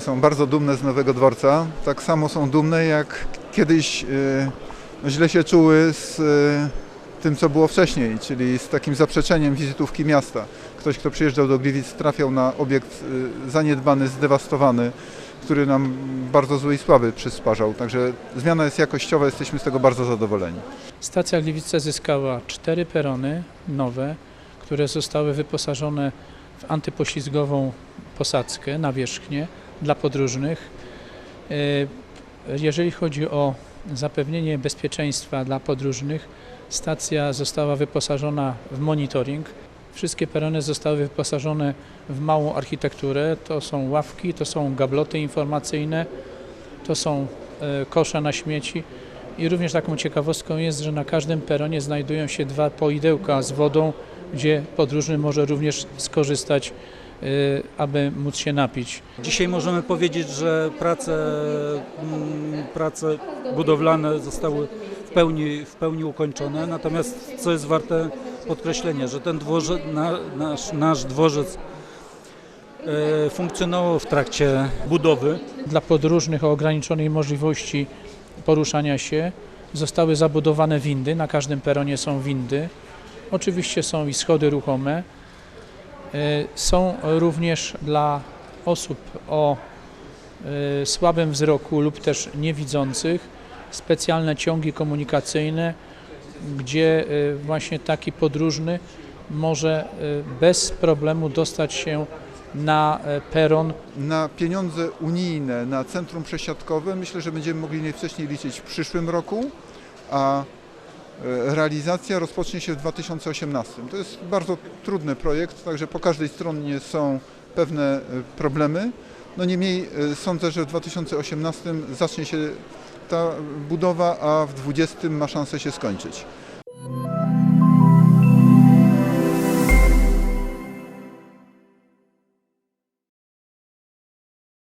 Są bardzo dumne z Nowego Dworca. Tak samo są dumne, jak kiedyś no, źle się czuły z y, tym, co było wcześniej, czyli z takim zaprzeczeniem wizytówki miasta. Ktoś, kto przyjeżdżał do Gliwic, trafiał na obiekt y, zaniedbany, zdewastowany, który nam bardzo złej sławy przysparzał. Także zmiana jest jakościowa, jesteśmy z tego bardzo zadowoleni. Stacja Gliwice zyskała cztery perony nowe, które zostały wyposażone w antypoślizgową posadzkę na wierzchnię dla podróżnych. E, Jeżeli chodzi o zapewnienie bezpieczeństwa dla podróżnych, stacja została wyposażona w monitoring. Wszystkie perony zostały wyposażone w małą architekturę. To są ławki, to są gabloty informacyjne, to są e, kosze na śmieci. I również taką ciekawostką jest, że na każdym peronie znajdują się dwa poidełka z wodą, gdzie podróżny może również skorzystać, aby móc się napić. Dzisiaj możemy powiedzieć, że prace, mm, prace budowlane zostały w pełni, w pełni ukończone, natomiast co jest warte podkreślenia, że ten dworzec, na, nasz, nasz dworzec e, funkcjonował w trakcie budowy. Dla podróżnych o ograniczonej możliwości poruszania się zostały zabudowane windy, na każdym peronie są windy. Oczywiście są i schody ruchome. Y, Są również dla osób o y, słabym wzroku lub też niewidzących specjalne ciągi komunikacyjne, gdzie y, właśnie taki podróżny może bez problemu dostać się na peron. Na pieniądze unijne, na centrum przesiadkowe myślę, że będziemy mogli najwcześniej liczyć w przyszłym roku, a e, realizacja rozpocznie się w 2018. To jest bardzo trudny projekt, także po każdej stronie są pewne e, problemy. No niemniej e, sądzę, że w 2018 zacznie się ta budowa, a w 2020 ma szansę się skończyć.